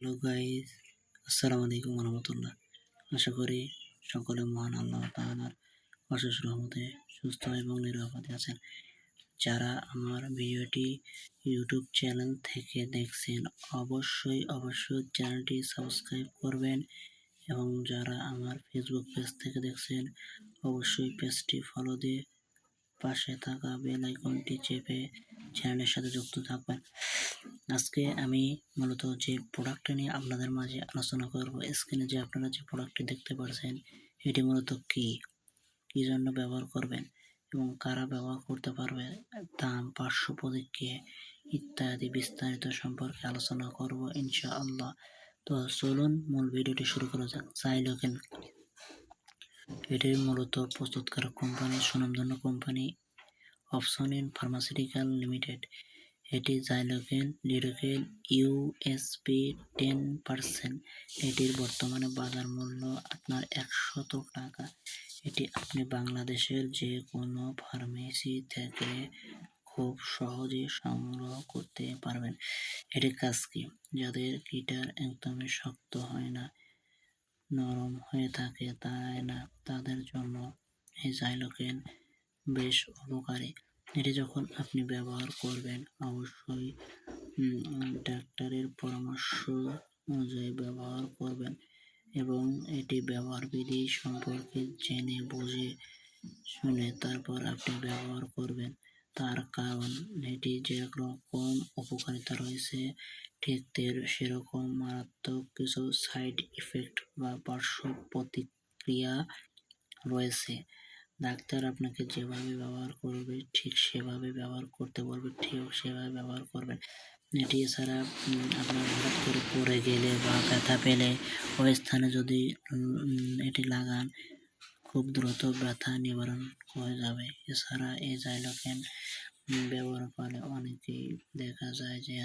Hello guys আসসালামু আলাইকুম রহমতুল্লাহ আশা করি সকলে মহান আল্লাহ তাআলার অশেষ রহমতে সুস্থ এবং নিরাপদে আছেন। যারা আমার ভিডিওটি ইউটিউব চ্যানেল থেকে দেখছেন, অবশ্যই অবশ্যই চ্যানেলটি সাবস্ক্রাইব করবেন এবং যারা আমার ফেসবুক পেজ থেকে দেখছেন, অবশ্যই পেজটি ফলো দিয়ে পাশে থাকা বেল আইকনটি চেপে চ্যানেলের সাথে যুক্ত থাকবেন। আজকে আমি মূলত যে প্রোডাক্টটা নিয়ে আপনাদের মাঝে আলোচনা করব স্ক্রিনে যে আপনারা যে প্রোডাক্টটি দেখতে পাচ্ছেন এটি মূলত কি? কি জন্য ব্যবহার করবেন এবং কারা ব্যবহার করতে পারবে? দাম, পার্শ্ব প্রতিক্রিয়া ইত্যাদি বিস্তারিত সম্পর্কে আলোচনা করব ইনশাআল্লাহ। তো চলুন মূল ভিডিওটি শুরু করা যাক। সাইলোকেন এটি মূলত প্রস্তুতকারক কোম্পানি, সুনামধন্য company option in pharmaceutical limited. এটি Xylocaine lidocaine USP ten percent. এটির বর্তমানে বাজার মূল্য আপনার একশত টাকা। এটি আপনি বাংলাদেশের যে কোনো ফার্মেসি থেকে খুব সহজে সংগ্রহ করতে পারবেন। এটি কাজ কি? যাদের গিটার একদমই শক্ত হয় না, নরম হয়ে থাকে, তাই না? তাদের জন্য এই জাইলোকেন বেশ উপকারী। এটি যখন আপনি ব্যবহার করবেন, অবশ্যই ডাক্তারের পরামর্শ অনুযায়ী ব্যবহার করবেন এবং এটি ব্যবহার বিধি সম্পর্কে জেনে, বুঝে, শুনে তারপর আপনি ব্যবহার করবেন। তার কারণ এটি যেরকম উপকারিতা রয়েছে, ঠিক সেরকম মারাত্মক কিছু সাইড ইফেক্ট বা পার্শ্ব প্রতিক্রিয়া রয়েছে। ডাক্তার আপনাকে যেভাবে ব্যবহার করবে, ঠিক সেভাবে ব্যবহার করতে বলবে, ঠিক সেভাবে ব্যবহার করবেন। এটি এছাড়া আপনার হঠাৎ করে পড়ে গেলে বা ব্যথা পেলে ওই স্থানে যদি এটি লাগান, খুব দ্রুত ব্যথা নিবারণ হয়ে যাবে। এছাড়া এই জাইলোকেন ব্যবহার করে অনেকেই দেখা যায় যে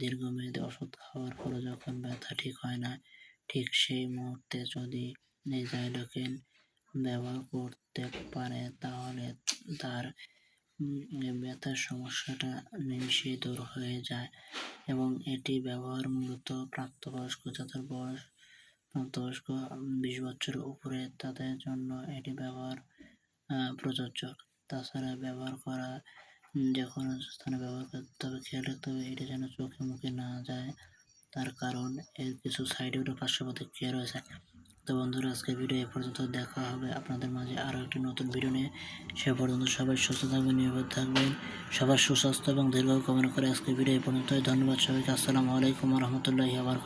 দীর্ঘমেয়াদী ওষুধ খাওয়ার পরে যখন ব্যথা ঠিক হয় না, ঠিক সেই মুহূর্তে যদি এই জাইলোকেন ব্যবহার করতে পারে, তাহলে তার ব্যথার সমস্যাটা নিমিশেই দূর হয়ে যায় এবং এটি ব্যবহার মূলত প্রাপ্তবয়স্ক, যাদের বয়স প্রাপ্তবয়স্ক বিশ বছরের উপরে, তাদের জন্য এটি ব্যবহার প্রযোজ্য। তাছাড়া ব্যবহার করা যে কোনো স্থানে ব্যবহার করতে হবে খেয়াল রাখতে হবে এটি যেন চোখে মুখে না যায়। তার কারণ এর কিছু সাইড ইফেক্ট পার্শ্ব প্রতিক্রিয়া রয়েছে। তো বন্ধুরা আজকে ভিডিও এ পর্যন্ত দেখা হবে আপনাদের মাঝে আরও একটি নতুন ভিডিও নিয়ে। সে পর্যন্ত সবাই সুস্থ থাকবেন, নিরাপদ থাকবেন, সবার সুস্বাস্থ্য এবং দীর্ঘ কামনা করে আজকে ভিডিও এ পর্যন্ত ধন্যবাদ সবাইকে। আসসালামু আলাইকুম রহমতুল্লাহি আবার